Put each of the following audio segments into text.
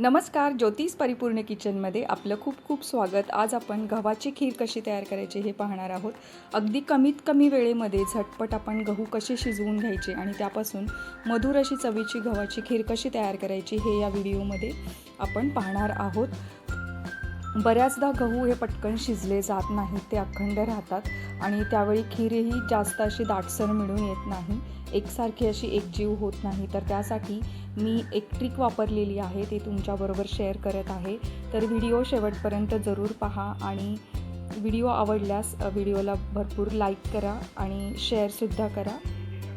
नमस्कार ज्योतिष परिपूर्ण किचनमध्ये आपलं खूप खूप स्वागत. आज आपण गव्हाची खीर कशी तयार करायची हे पाहणार आहोत. अगदी कमीत कमी वेळेमध्ये झटपट आपण गहू कसे शिजवून घ्यायचे आणि त्यापासून मधुर अशी चवीची गव्हाची खीर कशी तयार करायची हे या व्हिडिओमध्ये आपण पाहणार आहोत. बऱ्याचदा गहू हे पटकन शिजले जात नाहीत ते अखंड राहतात आणि त्यावेळी खीरही जास्त अशी दाटसर मिळून येत नाही. एकसारखी अशी एकजीव होत नाही. तर त्यासाठी मी एक ट्रिक वापरलेली आहे ते तुमच्याबरोबर शेअर करत आहे. तर व्हिडिओ शेवटपर्यंत जरूर पहा आणि व्हिडिओ आवडल्यास व्हिडिओला भरपूर लाईक करा आणि शेअरसुद्धा करा.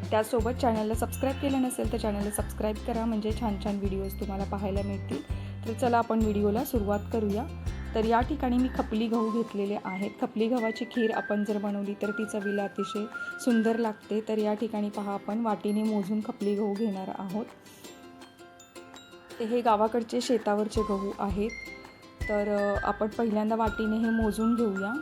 त्यासोबत चॅनलला सबस्क्राईब केलं नसेल तर चॅनलला सबस्क्राईब करा. म्हणजे छान छान व्हिडिओज तुम्हाला पाहायला मिळतील. तर चला आपण व्हिडिओला सुरुवात करूया. तर या ठिकाणी मी खपली गहू घेतलेले आहेत. खपली गव्हाची खीर आपण जर बनवली तर ती चवीला अतिशय सुंदर लागते. तर या ठिकाणी पहा आपण वाटीने मोजून खपली गहू घेणार आहोत. ते हे गावाकडचे शेतावरचे गहू आहेत. तर आपण पहिल्यांदा वाटीने हे मोजून घेऊया.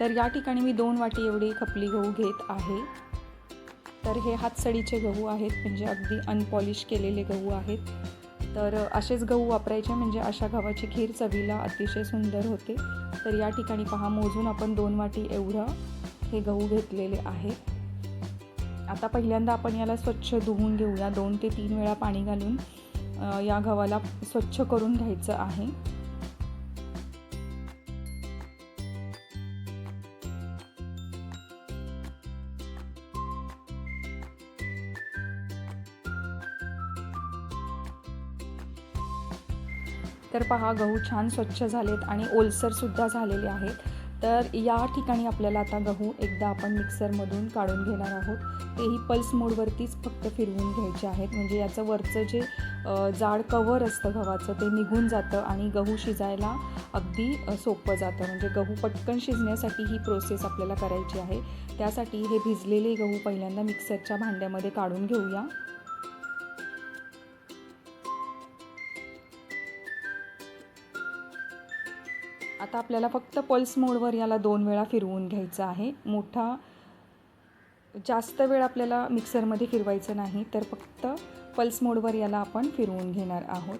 तर या ठिकाणी मी दोन वाटी एवढी खपली गहू घेत आहे. तर हे हातसडीचे गहू आहेत. म्हणजे अगदी अनपॉलिश केलेले गहू आहेत. तर असेच गहू वापरायचे म्हणजे अशा गव्हाची खीर चवीला अतिशय सुंदर होते. तर या ठिकाणी पहा मोजून आपण दोन वाटी एवढं हे गहू घेतलेले आहे. आता पहिल्यांदा आपण याला स्वच्छ धुवून घेऊया. दोन ते तीन वेळा पाणी घालून या गव्हाला स्वच्छ करून घ्यायचं आहे. तर पहा गहू छान स्वच्छ झालेत आणि ओलसरसुद्धा झालेले आहेत. तर या ठिकाणी आपल्याला आता गहू एकदा आपण मिक्सरमधून काढून घेणार आहोत. तेही पल्स मोडवरतीच फक्त फिरवून घ्यायचे आहेत. म्हणजे याचं वरचं जे जाड कवर असतं गव्हाचं ते निघून जातं आणि गहू शिजायला अगदी सोपं जातं. म्हणजे गहू पटकन शिजण्यासाठी ही प्रोसेस आपल्याला करायची आहे. त्यासाठी हे भिजलेले गहू पहिल्यांदा मिक्सरच्या भांड्यामध्ये काढून घेऊया. आता आपल्याला फक्त पल्स मोडवर याला दोन वेळा फिरवून घ्यायचं आहे. मोठा जास्त वेळ आपल्याला मिक्सरमध्ये फिरवायचं नाही तर फक्त पल्स मोडवर याला आपण फिरवून घेणार आहोत.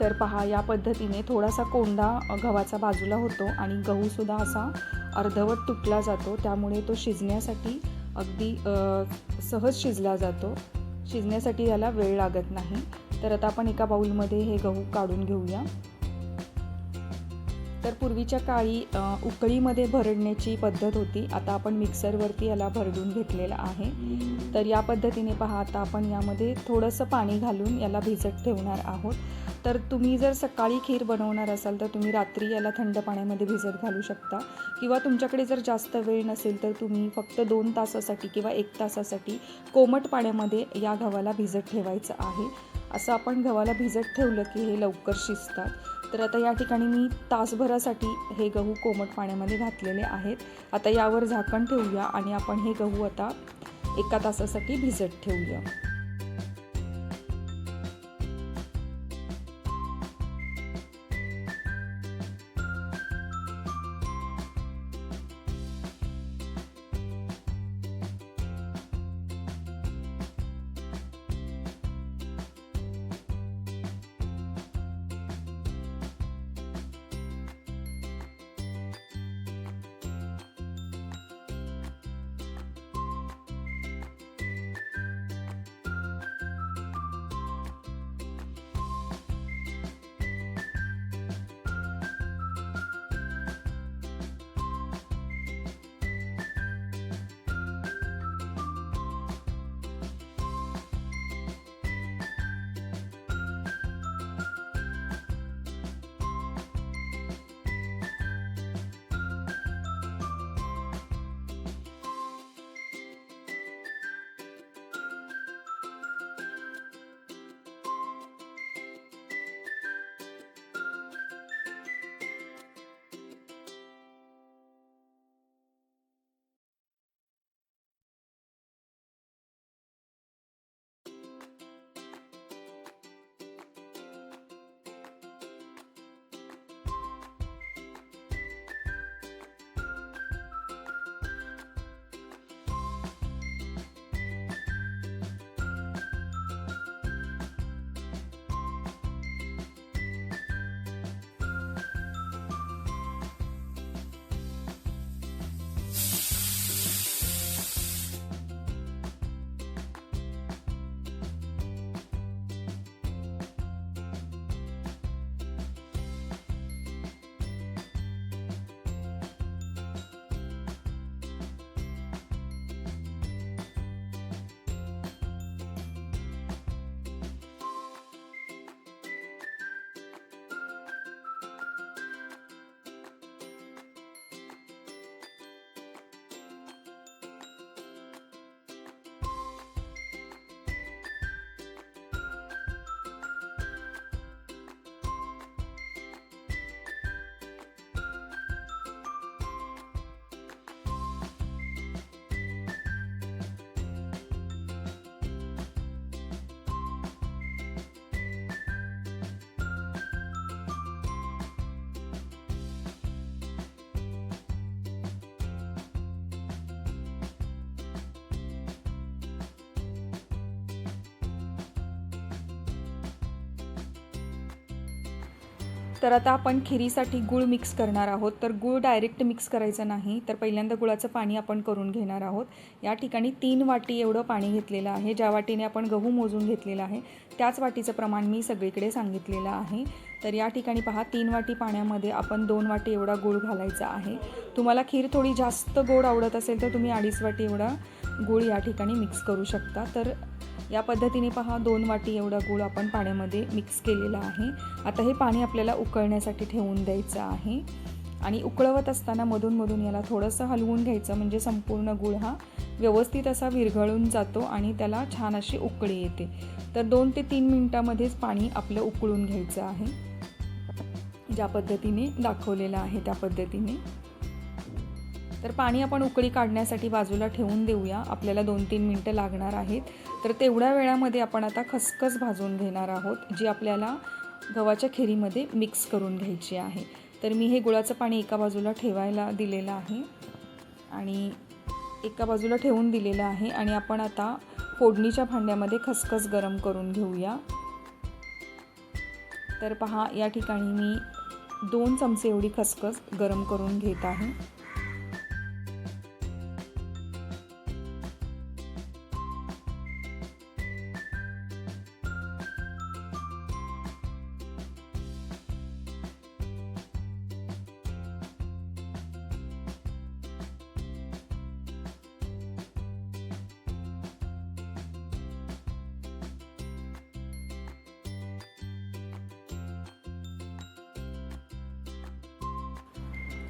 तर पहा या पद्धतीने थोडासा कोंडा गव्हाचा बाजूला होतो आणि गहूसुद्धा असा अर्धवट तुटला जातो. त्यामुळे तो शिजण्यासाठी अगदी सहज शिजला जातो. शिजण्यासाठी याला वेळ लागत नाही. तर आता आपण एका बाऊलमध्ये हे गहू काढून घेऊया. तर पूर्वीच्या काळी उकळीमध्ये भरडण्याची पद्धत होती. आता आपण मिक्सरवरती याला भरडून घेतलेला आहे. तर या पद्धतीने पहा आता आपण यामध्ये थोडंसं पाणी घालून याला भिजत ठेवणार आहोत. तर तुम्ही जर सकाळी खीर बनवणार असाल तर तुम्ही रात्री याला थंड पाण्यामध्ये भिजत घालू शकता. किंवा तुमच्याकडे जर जास्त वेळ नसेल तर तुम्ही फक्त दोन तासासाठी किंवा एक तासासाठी कोमट पाण्यामध्ये या गव्हाला भिजत ठेवायचं आहे. असं आपण गव्हाला भिजत ठेवलं की हे लवकर शिजतात. तर आता या ठिकाणी मी तासभरासाठी हे गहू कोमट पाण्यामध्ये घातलेले आहेत. आता यावर झाकण ठेवूया आणि आपण हे गहू आता एका तासासाठी भिजत ठेवूया. तर आता आपण खिरीसाठी गूळ मिक्स करणार आहोत. तर गूळ डायरेक्ट मिक्स करायचं नाही तर पहिल्यांदा गुळाचं पाणी आपण करून घेणार आहोत. या ठिकाणी तीन वाटी एवढं पाणी घेतलेलं आहे ज्या वाटीने आपण गहू मोजून घेतलेला आहे त्याच वाटीचं प्रमाण मी सगळीकडे सांगितलेलं आहे. तर या ठिकाणी पहा तीन वाटी पाण्यामध्ये आपण दोन वाटी एवढा गूळ घालायचा आहे. तुम्हाला खीर थोडी जास्त गोड आवडत असेल तर तुम्ही अडीच वाटी एवढा गूळ या ठिकाणी मिक्स करू शकता. तर या पद्धतीने पहा दोन वाटी एवढा गूळ आपण पाण्यामध्ये मिक्स केलेला आहे. आता हे पाणी आपल्याला उकळण्यासाठी ठेवून द्यायचं आहे. आणि उकळवत असताना मधून मधून याला थोडंसं हलवून घ्यायचं म्हणजे संपूर्ण गूळ हा व्यवस्थित असा विरघळून जातो आणि त्याला छान अशी उकळी येते. तर दोन ते तीन मिनटामध्येच पाणी आपलं उकळून घ्यायचं आहे. ज्या पद्धतीने दाखवलेलं आहे त्या पद्धतीने. तर पाणी आपण उकळी काढण्यासाठी बाजूला ठेवून देऊया. आपल्याला दोन तीन मिनटं लागणार आहेत. तर तेवढ्या वेळामध्ये आपण आता खसखस भाजून घेणार आहोत जी आपल्याला गव्हाच्या खिरीमध्ये मिक्स करून घ्यायची आहे. तर मी हे गुळाचं पाणी एका बाजूला ठेवायला दिलेलं आहे आणि एका बाजूला ठेवून दिलेलं आहे आणि आपण आता फोडणीच्या भांड्यामध्ये खसखस गरम करून घेऊया. तर पहा या ठिकाणी मी दोन चमचे एवढी खसखस गरम करून घेत आहे.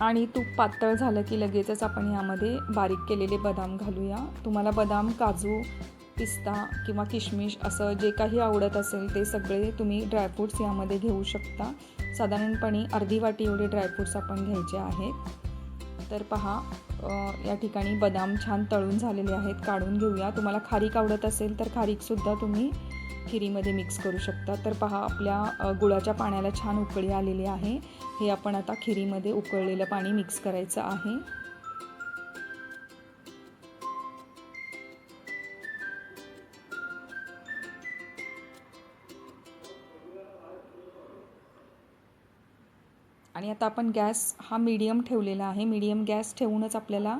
आणि तूप पातळ झालं की लगेचच आपण यामध्ये बारीक केलेले बदाम घालूया. तुम्हाला बदाम काजू पिस्ता किंवा किशमिश असं जे काही आवडत असेल ते सगळे तुम्ही ड्रायफ्रूट्स यामध्ये घेऊ शकता. साधारणपणे अर्धी वाटी एवढे ड्रायफ्रूट्स आपण घ्यायचे आहेत. तर पहा या ठिकाणी बदाम छान तळून झालेले आहेत काढून घेऊया. तुम्हाला खारीक आवडत असेल तर खारीकसुद्धा तुम्ही खिरीमध्ये मिक्स करू शकता. तर पहा आपल्या गुळाच्या पाण्याला छान उकळी आलेली आहे. हे आपण आता खिरीमध्ये उकळलेलं पाणी मिक्स करायचं आहे. आणि आता आपण गॅस हा मीडियम ठेवलेला आहे. मीडियम गॅस ठेवूनच आपल्याला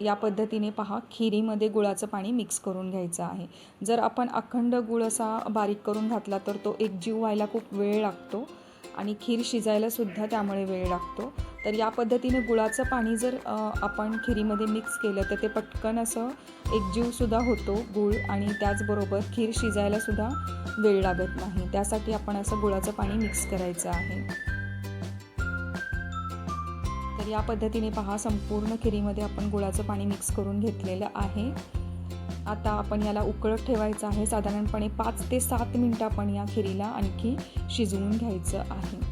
या पद्धतीने पहा खिरीमध्ये गुळाचं पाणी मिक्स करून घ्यायचं आहे. जर आपण अखंड गुळ असा बारीक करून घातला तर तो एकजीव व्हायला खूप वेळ लागतो आणि खीर शिजायलासुद्धा त्यामुळे वेळ लागतो. तर या पद्धतीने गुळाचं पाणी जर आपण खिरीमध्ये मिक्स केलं तर ते पटकन असं एकजीवसुद्धा होतो गूळ आणि त्याचबरोबर खीर शिजायलासुद्धा वेळ लागत नाही. त्यासाठी आपण असं गुळाचं पाणी मिक्स करायचं आहे. तर या पद्धतीने पहा संपूर्ण खिरीमध्ये आपण गुळाचं पाणी मिक्स करून घेतलेलं आहे. आता आपण याला उकळत ठेवायचं आहे. साधारणपणे पाच ते सात मिनटं आपण या खिरीला आणखी शिजवून घ्यायचं आहे.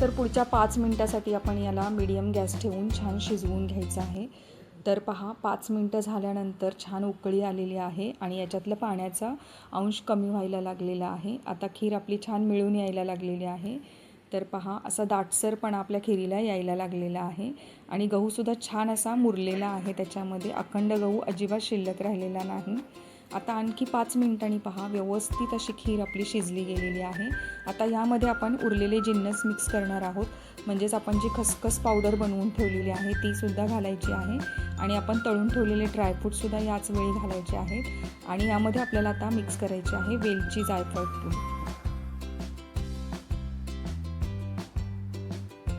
तर पुढच्या पाच मिनटासाठी आपण याला मीडियम गॅस ठेवून छान शिजवून घ्यायचं आहे. तर पहा पाच मिनटं झाल्यानंतर छान उकळी आलेली आहे आणि याच्यातलं पाण्याचा अंश कमी व्हायला लागलेला आहे. आता खीर आपली छान मिळून यायला लागलेली आहे. तर पहा असा दाटसरपणा आपल्या खिरीला यायला लागलेला आहे आणि गहूसुद्धा छान असा मुरलेला आहे. त्याच्यामध्ये अखंड गहू अजिबात शिल्लक राहिलेला नाही. आता आणखी पाच मिनिटांनी पहा व्यवस्थित अशी खीर आपली शिजली गेलेली आहे. आता यामध्ये आपण उरलेले जिन्नस मिक्स करणार आहोत. म्हणजेच आपण जी खसखस पावडर बनवून ठेवलेली आहे तीसुद्धा घालायची आहे. आणि आपण तळून ठेवलेले ड्रायफ्रूटसुद्धा याच वेळी घालायचे आहेत आणि यामध्ये आपल्याला आता मिक्स करायची आहे वेलची जायफळ पूड.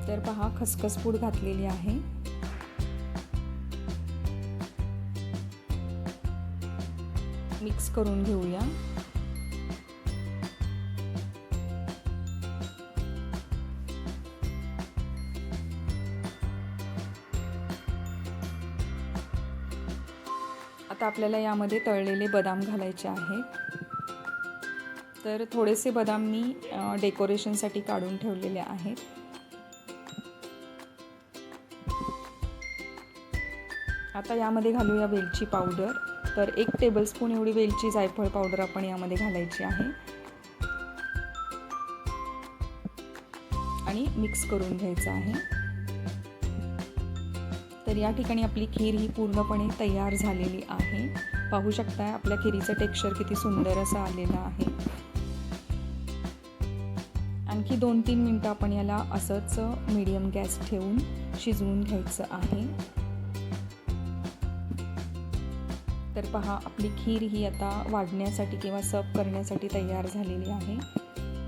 तर पहा खसखस पूड घातलेली आहे. मिक्स करून घेऊया. आता आपल्याला यामध्ये तळलेले बदाम घालायचे आहेत. तर थोडेसे बदाम मी डेकोरेशनसाठी काढून ठेवलेले आहेत. आता यामध्ये घालूया वेलची पावडर. तर एक टेबलस्पून एवढी वेलची जायफळ पावडर आपण यामध्ये घालायची आहे. आणि मिक्स करून घ्यायचं आहे. तर या ठिकाणी आपली खीर ही पूर्णपणे तयार झालेली आहे. पाहू शकता आपल्या खिरीचं टेक्स्चर किती सुंदर असं आलेलं आहे. आणखी दोन तीन मिनटं आपण याला असंच मीडियम गॅस ठेवून शिजवून घ्यायचं आहे. तर पहा आपली खीर ही आता वाढण्यासाठी किंवा सर्व करण्यासाठी तयार झालेली आहे.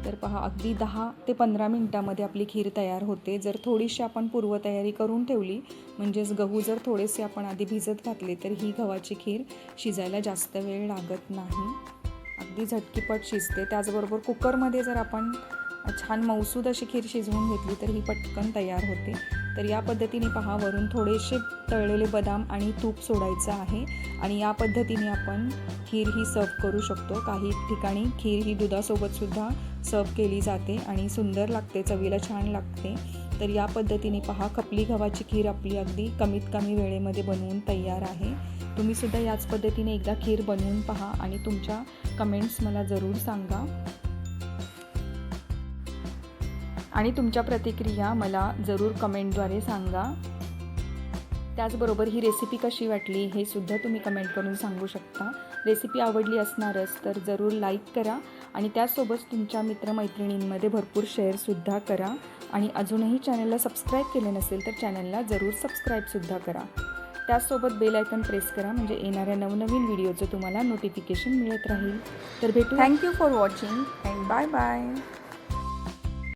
तर पहा अगदी दहा ते पंधरा मिनटामध्ये आपली खीर तयार होते. जर थोडीशी आपण पूर्वतयारी करून ठेवली म्हणजेच गहू जर थोडेसे आपण आधी भिजत घातले तर ही गव्हाची खीर शिजायला जास्त वेळ लागत नाही. अगदी झटकीपट शिजते. त्याचबरोबर कुकरमध्ये जर आपण छान मौसूद अशी खीर शिजवून घेतली तर ही पटकन तयार होते. तर या पद्धतीने पहा वरून थोडेसे तळलेले बदाम आणि तूप सोडायचं आहे. आणि या पद्धतीने आपण खीर ही सर्व करू शकतो. काही ठिकाणी खीर ही दुधासोबतसुद्धा सर्व केली जाते आणि सुंदर लागते चवीला छान लागते. तर या पद्धतीने पहा खपली गव्हाची खीर आपली अगदी कमीत कमी वेळेमध्ये बनवून तयार आहे. तुम्हीसुद्धा याच पद्धतीने एकदा खीर बनवून पहा आणि तुमच्या कमेंट्स मला जरूर सांगा. आणि तुमच्या प्रतिक्रिया मला जरूर कमेंटद्वारे सांगा. त्याचबरोबर ही रेसिपी कशी वाटली हे सुद्धा तुम्ही कमेंट करून सांगू शकता. रेसिपी आवडली असणारच तर जरूर लाईक करा आणि त्यासोबत तुमच्या मित्रमैत्रिणींमध्ये भरपूर शेअरसुद्धा करा. आणि अजूनही चॅनलला सबस्क्राईब केले नसेल तर चॅनलला जरूर सबस्क्राईबसुद्धा करा. त्याचसोबत बेल आयकन प्रेस करा म्हणजे येणाऱ्या नवनवीन व्हिडिओचं तुम्हाला नोटिफिकेशन मिळत राहील. तर भेटू thank you for watching and bye bye